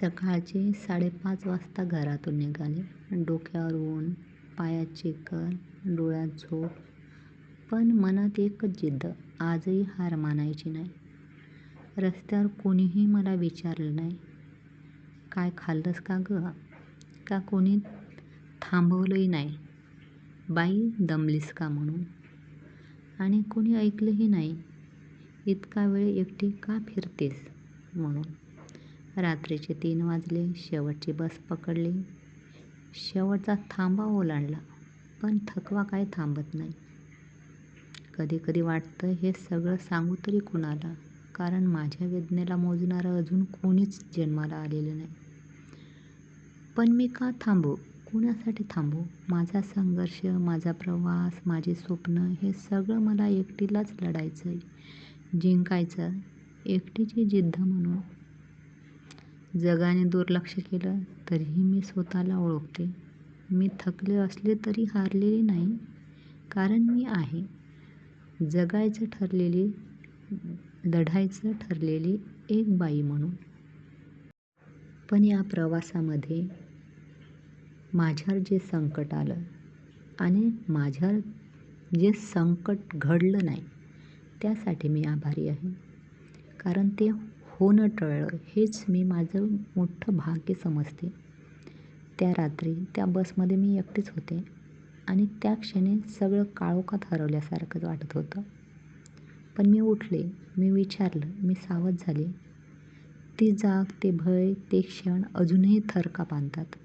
सकाळचे साडेपाच वाजता घरातून निघाले. डोक्यावर ऊन, पायात चिखल, डोळ्यात झोप, पण मनात एकच जिद्द आजही हार मानायची नाही. रस्त्यावर कोणीही मला विचारलं नाही, काय खाल्लंस का गं? का कोणी थांबवलंही नाही, बाई दमलीस का म्हणून? आणि कोणी ऐकलंही नाही, इतका वेळ एकटी का फिरतेस म्हणून? रात्रीचे तीन वाजले. शेवटची बस पकडली. शेवटचा थांबा ओलांडला. पण थकवा काय थांबत नाही. कधी कधी वाटतं हे सगळं सांगू तरी कुणाला, कारण माझ्या वेदनेला मोजणारं अजून कोणीच जन्माला आलेलं नाही. पण मी का थांबू? कुणासाठी थांबू? माझा संघर्ष, माझा प्रवास, माझे स्वप्न हे सगळं मला एकटीलाच लढायचं आहे जिंकायचं एकटीची जिद्द म्हणून. जगाने दुर्लक्ष केलं तरीही मी स्वतःला ओळखते. मी थकले असले तरी हारलेली नाही, कारण मी आहे, जगायचं ठरलेली, लढायचं ठरलेली एक बाई म्हणून. पण या प्रवासामध्ये माझ्यावर जे संकट आलं आणि माझ्यावर जे संकट घडलं नाही, त्यासाठी मी आभारी आहे. कारण ते होणं टळलं हेच मी माझं मोठं भाग्य समजते. त्या रात्री त्या बसमध्ये मी एकटीच होते आणि त्या क्षणी सगळं काळोखात हरवल्यासारखं वाटत होतं. पण मी उठले, मी विचारलं, मी सावध झाले. ती जाग, ते भय, ते क्षण अजूनही थरका बांधतात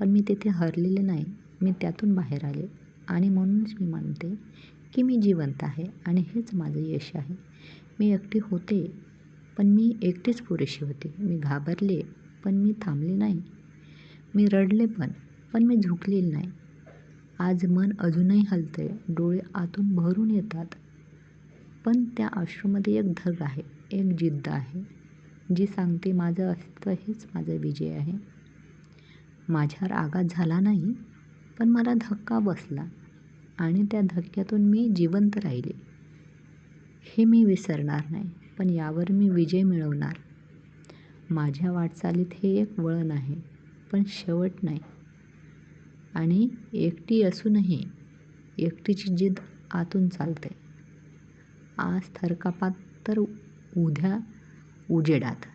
पण मी तिथे हरलेले नाही. मी त्यातून बाहेर आले आणि म्हणूनच मी म्हणते की मी जिवंत आहे आणि हेच माझं यश आहे. मी एकटी होते, पण मी एकटीच पुरेशी होते. मी घाबरले, पण मी थांबले नाही. मी रडले पण, पण मी झुकलेले नाही. आज मन अजूनही हलतंय, डोळे आतून भरून येतात, पण त्या अश्रूमध्ये एक धग आहे, एक जिद्द आहे, जी सांगते माझं अस्तित्व हेच माझा विजय आहे. माझ्यावर आघात झाला नाही, पण मला धक्का बसला आणि त्या धक्क्यातून मी जिवंत राहिले. हे मी विसरणार नाही. पण यावर मी विजय मिळवणार. माझ्या वाटचालीत हे एक वळण आहे, पण शेवट नाही. आणि एकटी असूनही एकटीची जिद आतून चालते आज थरकापात तर उद्या उजेडात.